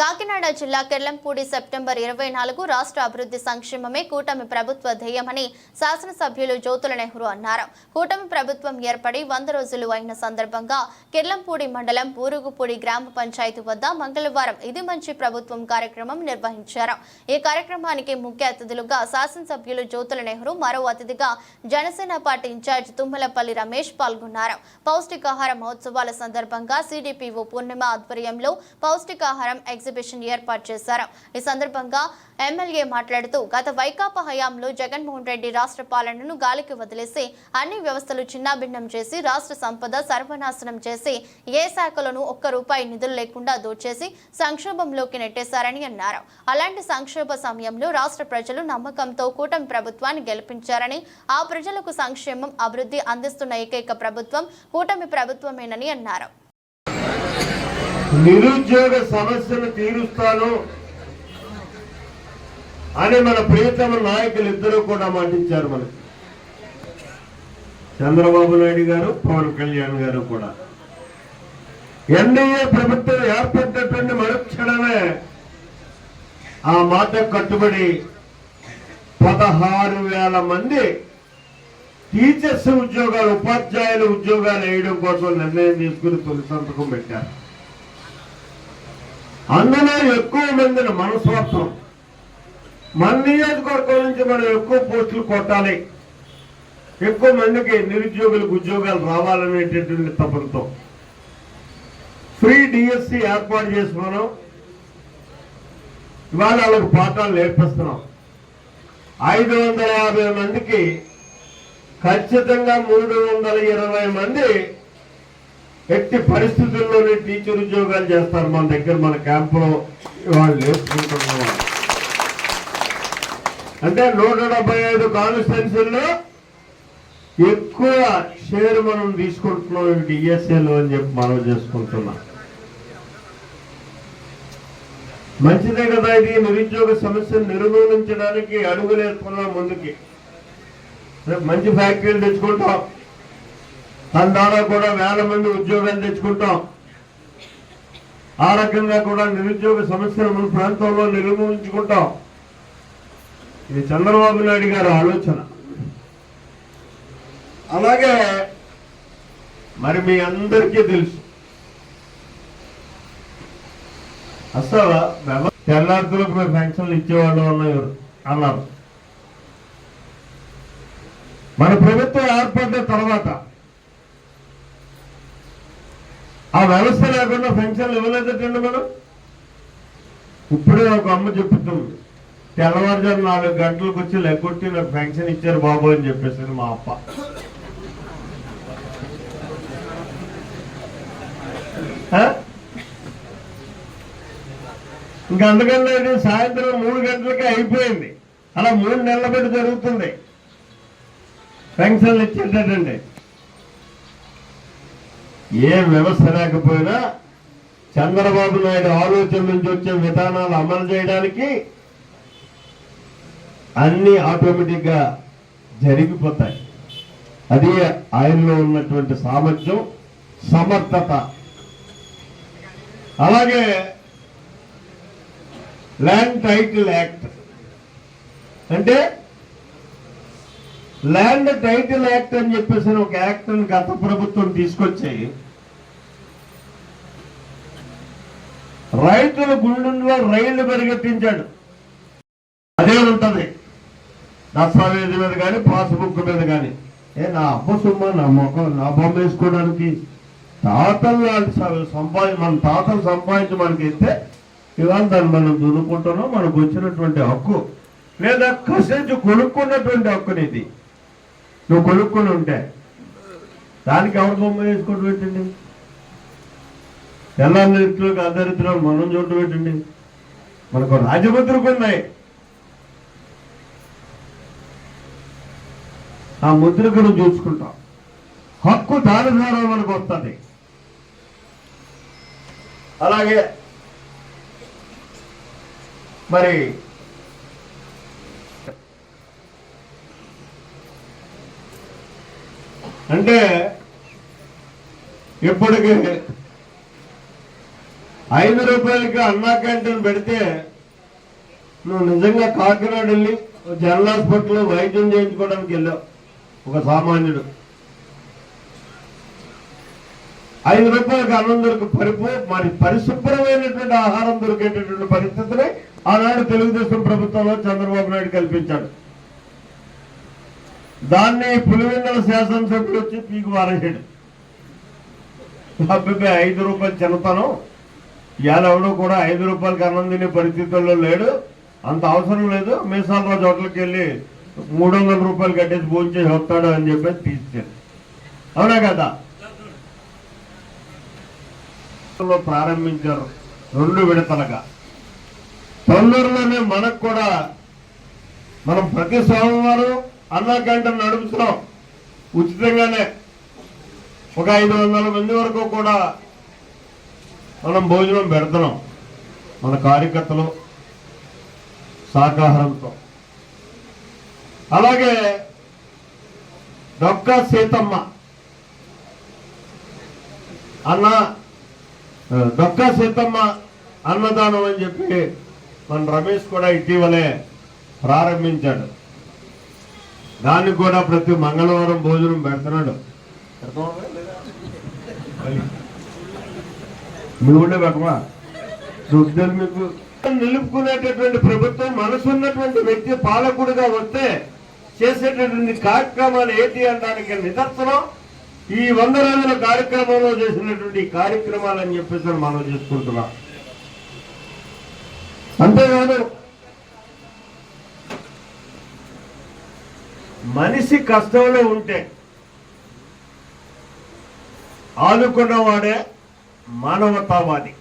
కాకినాడ జిల్లా కెర్లంపూడి సెప్టెంబర్ ఇరవై నాలుగు రాష్ట్ర అభివృద్ధి సంక్షేమమే కూటమి ప్రభుత్వ ధ్యేయమని శాసనసభ్యులు జ్యోతుల నెహ్రూ అన్నారు. కూటమి ప్రభుత్వం ఏర్పడి వంద రోజులు అయిన సందర్భంగా కెర్లంపూడి మండలం పూరుగుపూడి గ్రామ పంచాయతీ వద్ద మంగళవారం ఇది మంచి ప్రభుత్వం కార్యక్రమం నిర్వహించారు. ఈ కార్యక్రమానికి ముఖ్య అతిథులుగా శాసనసభ్యులు జ్యోతుల నెహ్రూ మరో అతిథిగా జనసేన పార్టీ ఇన్ఛార్జ్ తుమ్మలపల్లి రమేష్ పాల్గొన్నారు. పౌష్టికాహార మహోత్సవాల సందర్భంగా సిడిపిఓ పూర్ణిమ ఆధ్వర్యంలో పౌష్టికాహారం ఎగ్జిబిషన్ ఏర్పాటు చేశారు. ఈ సందర్భంగా ఎమ్మెల్యే మాట్లాడుతూ గత వైకాపా హయాంలో జగన్మోహన్ రెడ్డి రాష్ట్ర పాలనను గాలికి వదిలేసి అన్ని వ్యవస్థలు చిన్నాభిన్నం చేసి రాష్ట్ర సంపద సర్వనాశనం చేసి ఏ శాఖలను ఒక్క రూపాయి నిధులు లేకుండా దోచేసి సంక్షోభంలోకి నెట్టేశారని అన్నారు. అలాంటి సంక్షోభ సమయంలో రాష్ట్ర ప్రజలు నమ్మకంతో కూటమి ప్రభుత్వాన్ని గెలిపించారని ఆ ప్రజలకు సంక్షేమం అభివృద్ధి అందిస్తున్న ఏకైక ప్రభుత్వం కూటమి ప్రభుత్వమేనని అన్నారు. నిరుద్యోగ సమస్యను తీరుస్తాను అని మన ప్రియతమ నాయకులు ఇద్దరు కూడా మాటిచ్చారు మనకి. చంద్రబాబు నాయుడు గారు పవన్ కళ్యాణ్ గారు కూడా. ఎన్డీఏ ప్రభుత్వం ఏర్పడినటువంటి మరుక్షణమే ఆ మాట కట్టుబడి పదహారు వేల మంది టీచర్స్ ఉద్యోగాలు ఉపాధ్యాయులు ఉద్యోగాలు వేయడం కోసం నిర్ణయం తీసుకుని తొలి సంతకం పెట్టారు. అందులో ఎక్కువ మందిని మనస్వార్థం. మన నియోజకవర్గం నుంచి మనం ఎక్కువ పోస్టులు కొట్టాలి. ఎక్కువ మందికి నిరుద్యోగులకు ఉద్యోగాలు రావాలనేటటువంటి తపనతో. ఫ్రీ డిఎస్సి ఏర్పాటు చేసి మనం ఇవాళ వాళ్ళకు పాఠాలు నేర్పిస్తున్నాం. ఐదు వందల యాభై మందికి ఖచ్చితంగా మూడు వందల ఇరవై మంది ఎట్టి పరిస్థితుల్లోనే టీచర్ ఉద్యోగాలు చేస్తారు మన దగ్గర మన క్యాంపులో వాళ్ళు నేర్చుకుంటున్నారు. అంటే నూట డెబ్బై ఐదు కాన్స్టిట్యున్సీల్లో ఎక్కువ షేర్ మనం తీసుకుంటున్నాం డిఎస్ఏలో అని చెప్పి మనం చేసుకుంటున్నాం. మంచిదే కదా ఇది నిరుద్యోగ సమస్యను నిర్మూలించడానికి అడుగులేస్తున్నాం ముందుకి. మంచి ఫ్యాక్టరీలు తెచ్చుకుంటాం. దాని ద్వారా కూడా వేల మంది ఉద్యోగాలు తెచ్చుకుంటాం. ఆ రకంగా కూడా నిరుద్యోగ సమస్యను మన ప్రాంతంలో నిర్మూలించుకుంటాం. ఇది చంద్రబాబు నాయుడు గారి ఆలోచన. అలాగే మరి మీ అందరికీ తెలుసు. అసలు తెల్లార్థులకు తెల్లార్తులకు మేము పెన్షన్లు ఇచ్చేవాళ్ళు అన్నారు అన్నారు. మన ప్రభుత్వం ఏర్పడిన తర్వాత ఆ వ్యవస్థ లేకుండా పెన్షన్లు ఇవ్వలేదటండి మనం. ఇప్పుడే ఒక అమ్మ చెప్తుంది తెల్లవారుజాము నాలుగు గంటలకు వచ్చి లెగ్గొట్టి నాకు పెన్షన్ ఇచ్చారు బాబు అని చెప్పేసి మా అప్ప. ఇంకా అందుకని సాయంత్రం మూడు గంటలకే అయిపోయింది. అలా మూడు నెలల బట్టి జరుగుతుంది. పెన్షన్లు ఇచ్చేటండి ఏ వ్యవస్థ లేకపోయినా చంద్రబాబు నాయుడు ఆలోచన నుంచి వచ్చే విధానాలు అమలు చేయడానికి అన్ని ఆటోమేటిక్గా జరిగిపోతాయి. అది ఆయనలో ఉన్నటువంటి సామర్థ్యం సమర్థత. అలాగే ల్యాండ్ టైటిల్ యాక్ట్. అంటే ల్యాండ్ టైటిల్ యాక్ట్ అని చెప్పేసి ఒక యాక్ట్ గత ప్రభుత్వం తీసుకొచ్చాయి రైతుల గుండెల్లో రైళ్ళు పరిగెత్తించాడు. అదే ఉంటది. దస్తావేజ్ మీద కానీ పాస్బుక్ మీద కానీ ఏ నా అబ్బ సొమ్మ నా ముఖం నా బొమ్మ వేసుకోవడానికి తాతలు లాంటి సంపాది మన తాతలు సంపాదించి మనకి ఇస్తే ఇవాళ దాన్ని మనం దున్నుకుంటున్నాం మనకు వచ్చినటువంటి హక్కు లేదా కసేజ్ కొనుక్కున్నటువంటి హక్కుని ఇది నువ్వు కొనుక్కొని ఉంటే దానికి ఎవరి బొమ్మ వేసుకోవడం పెట్టండి నిరుద్యోగ అదరిద్రాలు మనం చూడటం పెట్టండి. మనకు రాజముద్రకు ఉన్నాయి. ఆ ముద్రకును చూసుకుంటాం. హక్కు దాని ద్వారా మనకు వస్తుంది. అలాగే మరి అంటే ఇప్పటికీ ఐదు రూపాయలకి అన్నా క్యాంటీన్ పెడితే నువ్వు నిజంగా కాకినాడ వెళ్ళి జనరల్ హాస్పిటల్లో వైద్యం చేయించుకోవడానికి వెళ్ళావు ఒక సామాన్యుడు. ఐదు రూపాయలకు అన్నం దొరికి పరిపు మరి పరిశుభ్రమైనటువంటి ఆహారం దొరికేటటువంటి పరిస్థితిని ఆనాడు తెలుగుదేశం ప్రభుత్వంలో చంద్రబాబు నాయుడు కల్పించాడు. దాన్ని పులివెందుల శాసనసభ్యులు వచ్చి పీకు వారేసాడు అబ్బాయి ఐదు రూపాయలు చిన్నతనం. ఇవాళ ఎవడో కూడా ఐదు రూపాయలకి అన్నం తినే పరిస్థితుల్లో లేడు. అంత అవసరం లేదు. మీసాల రోజు హోటల్కి వెళ్ళి మూడు వందల రూపాయలు కట్టేసి భోంచేసి వస్తాడు అని చెప్పేసి తీసుకెళ్ళి అవునా కదా? ప్రారంభించారు రెండు విడతలుగా. తొందరలోనే మనకు కూడా మనం ప్రతి సోమవారం అన్నా క్యాంటీన్ నడుపుతున్నాం. ఉచితంగానే. ఒక ఐదు వందల మంది వరకు కూడా మనం భోజనం పెడుతున్నాం. మన కార్యకర్తలు శాకాహారంతో. అలాగే డొక్కా సీతమ్మ. అన్న డొక్కా సీతమ్మ అన్నదానం అని చెప్పి మన రమేష్ కూడా ఇటీవలే ప్రారంభించాడు. దానికి కూడా ప్రతి మంగళవారం భోజనం పెడుతున్నాడు. పెడతావా నువ్వు ఉండే పెట్టమా చూద్దాం మీకు నిలుపుకునేటటువంటి ప్రభుత్వం మనసున్నటువంటి వ్యక్తి పాలకుడుగా వస్తే చేసేటటువంటి కార్యక్రమాలు ఏంటి అనడానికి నిదర్శనం. ఈ వంద రోజుల కార్యక్రమంలో చేసినటువంటి కార్యక్రమాలు అని చెప్పేసి మనం చేసుకుంటున్నాం. అంతేకాదు మనిషి కష్టంలో ఉంటే ఆదుకున్నవాడే మానవతావాది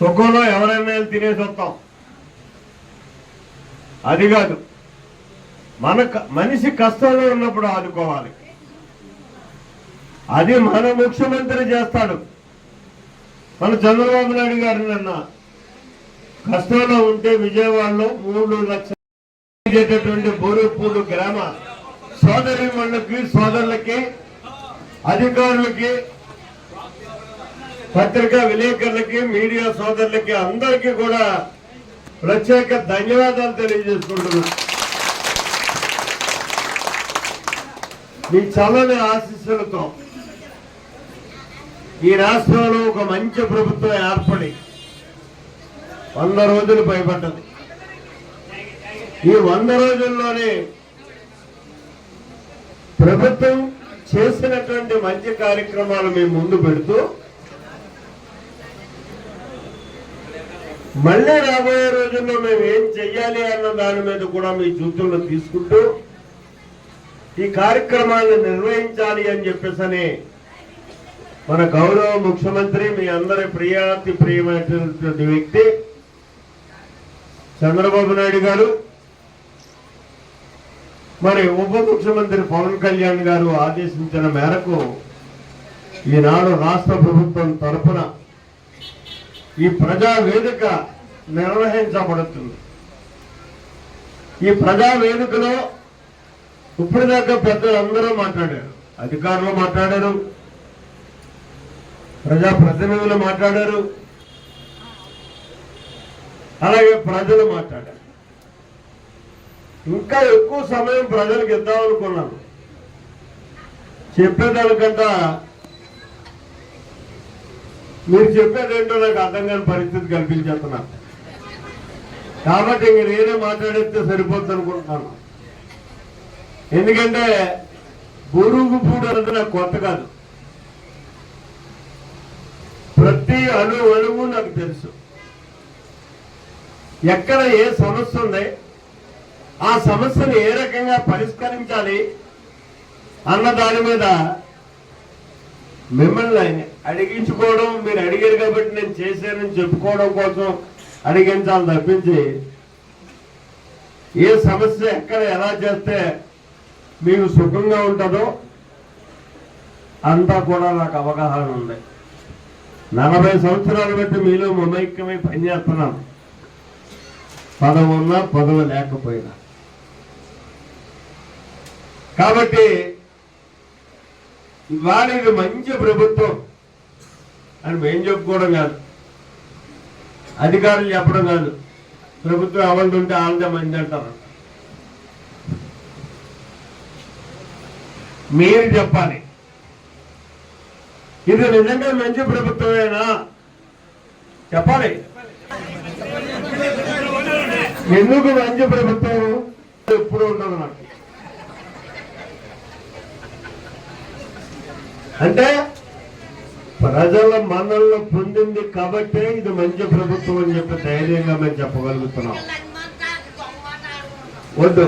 సుఖంలో ఎవరైనా తినేసి వస్తాం. అది కాదు. మన మనిషి కష్టంలో ఉన్నప్పుడు ఆదుకోవాలి. అది మన ముఖ్యమంత్రి చేస్తాడు. మన చంద్రబాబు నాయుడు గారు నిన్న కష్టంలో ఉంటే విజయవాడలో మూడు లక్షల బోరుపూడు గ్రామ సోదరి మళ్ళకి సోదరులకి అధికారులకి పత్రికా విలేకరులకి మీడియా సోదరులకి అందరికీ కూడా ప్రత్యేక ధన్యవాదాలు తెలియజేసుకుంటున్నా. మీ చల్లని ఆశీస్సులతో ఈ రాష్ట్రంలో ఒక మంచి ప్రభుత్వం ఏర్పడి వంద రోజులు భయపడ్డది ఈ వంద రోజుల్లోనే ప్రభుత్వం చేసినటువంటి మంచి కార్యక్రమాలు మేము ముందు పెడుతూ మళ్ళీ రాబోయే రోజుల్లో మేము ఏం చెయ్యాలి అన్న దాని మీద కూడా మీ సూచనలు తీసుకుంటూ ఈ కార్యక్రమాన్ని నిర్వహించాలి అని చెప్పేసి మన గౌరవ ముఖ్యమంత్రి మీ అందరి ప్రియాతి ప్రియమైనటువంటి వ్యక్తి చంద్రబాబు నాయుడు గారు మరి ఉప ముఖ్యమంత్రి పవన్ కళ్యాణ్ గారు ఆదేశించిన మేరకు ఈనాడు రాష్ట్ర ప్రభుత్వం తరఫున ఈ ప్రజా వేదిక నిర్వహించబడుతుంది. ఈ ప్రజా వేదికలో ఇప్పటిదాకా పెద్దలు అందరూ మాట్లాడారు. అధికారులు మాట్లాడారు. ప్రజా ప్రతినిధులు మాట్లాడారు. అలాగే ప్రజలు మాట్లాడారు. ఇంకా ఎక్కువ సమయం ప్రజలకు ఇద్దామనుకున్నాను. అనుకున్నాను మీరు చెప్పేదేంటో నాకు అర్థం కాని పరిస్థితి కల్పించేస్తున్నాను కాబట్టి ఇంక నేనే మాట్లాడితే సరిపోద్ది అనుకుంటున్నాను. ఎందుకంటే బురుగు పూడు అన్నది నాకు కొత్త కాదు. ప్రతి అణు అణువు నాకు తెలుసు. ఎక్కడ ఏ సమస్య ఉంది ఆ సమస్యను ఏ రకంగా పరిష్కరించాలి అన్న దాని మీద మిమ్మల్ని అడిగించుకోవడం మీరు అడిగారు కాబట్టి నేను చేశానని చెప్పుకోవడం కోసం అడిగించాలి తప్పించి ఏ సమస్య ఎక్కడ ఎలా చేస్తే మీకు సుఖంగా ఉంటుందో అంతా కూడా నాకు అవగాహన ఉంది. నలభై సంవత్సరాలు బట్టి మీలో మమైక్యమై పనిచేస్తున్నాను. పదవి ఉన్నా పదవి లేకపోయినా. కాబట్టి ఇవాళ ఇది మంచి ప్రభుత్వం. అని మేము చెప్పుకోవడం కాదు. అధికారులు చెప్పడం కాదు. ప్రభుత్వం ఎవరిది ఉంటే వాళ్ళదే మంది అంటారు. మీరు చెప్పాలి. ఇది నిజంగా మంచి ప్రభుత్వమేనా? చెప్పాలి. ఎందుకు మంచి ప్రభుత్వం? ఎప్పుడు ఉండదు నాకు. అంటే ప్రజల మన్నలను పొందింది కాబట్టే ఇది మంచి ప్రభుత్వం అని చెప్పి ధైర్యంగా మేము చెప్పగలుగుతున్నాం. వద్దు.